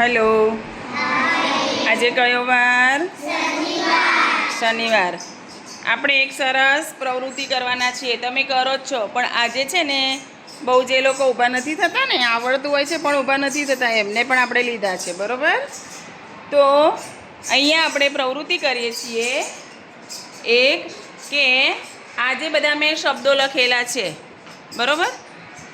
Hello. આજે કયો વાર? શનિવાર. આપણે એક સરસ પ્રવૃત્તિ કરવાના છીએ. તમે કરો જ છો. પણ આજે છે ને બહુ જે લોકો ઊભા નથી થતા ને આવડતું હોય છે પણ ઊભા નથી થતા એમને પણ આપણે લીધા છે. બરોબર? તો અહીંયા આપણે પ્રવૃત્તિ કરીએ છીએ. એક કે આજે બધા મેં શબ્દો લખેલા છે. બરોબર?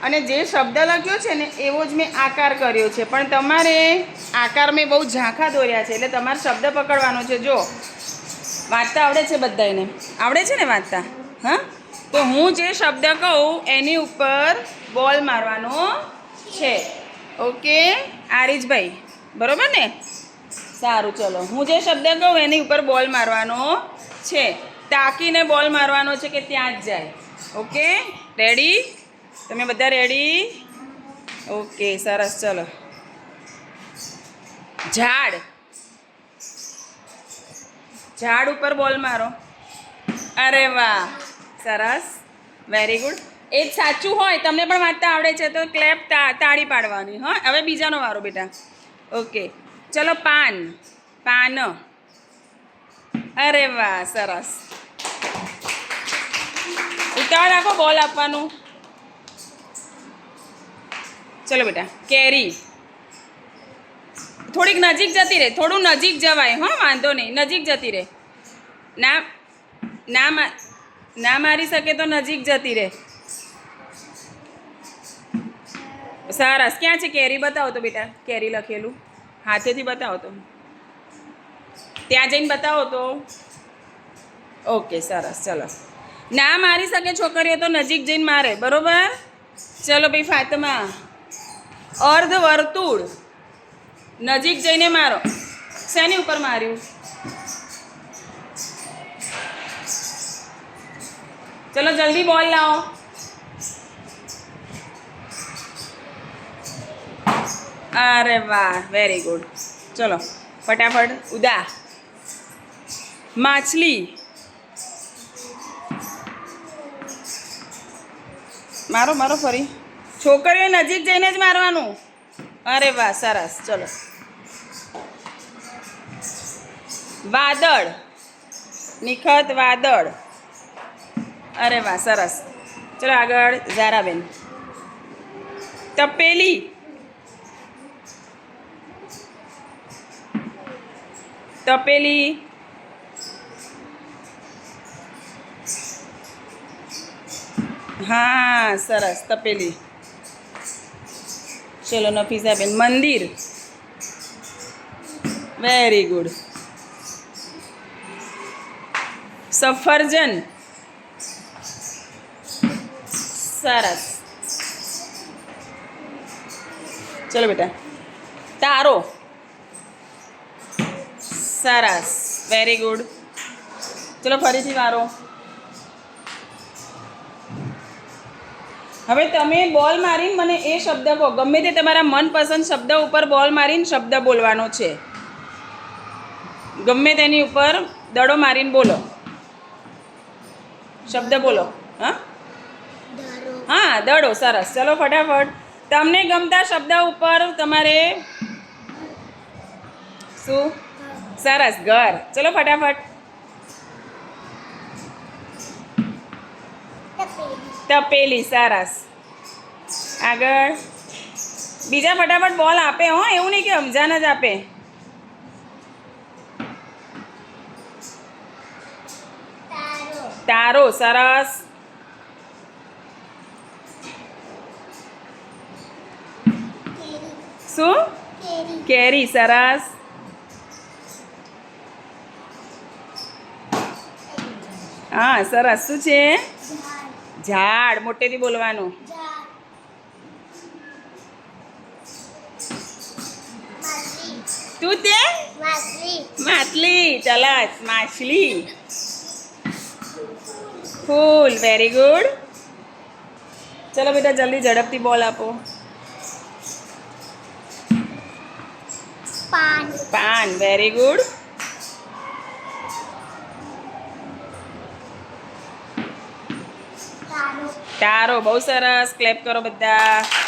અને જે શબ્દ લખ્યો છે ને, એવો જ મેં આકાર કર્યો છે. પણ તમારે આકાર મેં બહુ ઝાંખા દોર્યા છે, એટલે તમારે શબ્દ પકડવાનો છે. જો, વાંચતા આવડે છે બધાને આવડે છે ને વાંચતા? હા? તો હું જે શબ્દ કહું, એની ઉપર બોલ મારવાનો છે. ઓકે? આરીજભાઈ બરાબર ને? સારું, ચલો. હું જે શબ્દ કહું, એની ઉપર બોલ મારવાનો છે. તાકીને બોલ મારવાનો છે કે ત્યાં જ જાય. ઓકે? રેડી તમે બધા રેડી ઓકે સરસ, ચલો. ઝાડ. ઝાડ ઉપર બોલ મારો. અરે વાહ, સરસ. વેરી ગુડ એ જ સાચું હોય, તમને પણ વાંચતા આવડે છે તો ક્લેપ તાળી પાડવાની, હા? હવે બીજાનો વારો, બેટા. ઓકે ચલો, પાન. પાન. અરે વાહ, સરસ. ઉતાવળ રાખો બોલ આપવાનું. ચલો બેટા, કેરી. થોડીક નજીક જતી રહે, થોડું નજીક જવાય, હો, વાંધો નહીં, નજીક જતી રહે. ના ના મા, ના મારી શકે તો નજીક જતી રહે. સરસ ક્યાં છે કેરી? બતાવો તો બેટા, કેરી લખેલું. હાથેથી બતાવો તો. ત્યાં જઈને બતાવો તો. ઓકે સરસ ચલો. ના મારી શકે છોકરીઓ તો નજીક જઈને મારે, બરોબર? ચલો ભાઈ, ફાતમા. અર્ધ વર્તુળ. નજીક જઈને મારો. શેની ઉપર માર્યું? ચલો જલ્દી બોલ લાવો. અરે વાહ વેરી ગુડ ચલો, ફટાફટ, ઉદા. માછલી. મારો મારો ફરી. છોકરીઓ નજીક જઈને જ મારવાનું. અરે વાહ, સરસ. ચલો. વાદળ. નિખત વાદળ. અરે વાહ, સરસ. ચલો આગળ, ઝારાબેન. તપેલી. તપેલી. હા, સરસ. તપેલી. ચલો નફીસાબેન મંદિર. વેરી ગુડ સફરજન. સરસ. ચલો બેટા. તારો. સરસ. વેરી ગુડ ચલો, ફરીથી વારો. હવે તમે બોલ મારીને મને એ શબ્દ કહો ગમે તે તમારા મનપસંદ શબ્દ ઉપર બોલ મારીને શબ્દ બોલવાનો છે. ગમે તેની ઉપર દડો મારીને બોલો. શબ્દ બોલો. હા? હા, દડો. સરસ. ચલો ફટાફટ. તમને ગમતા શબ્દ ઉપર તમારે શું? સરસ. ઘર. ચલો ફટાફટ. તપેલી સરસ આગળ. બીજા ફટાફટ બોલ આપે, હો, એવું નહીં કે અમજાન જ આપે. તારો. સરસ. શું? કેરી, સરસ. હા, સરસ. શું છે? ઝાડ મોટેથી બોલવાનું. તું તે? માછલી. ચલાસ માછલી. ફૂલ વેરી ગુડ ચલો બેટા જલ્દી ઝડપથી બોલ આપો. પાન. પાન વેરી ગુડ તારો બહુ સરસ ક્લેપ કરો બધા.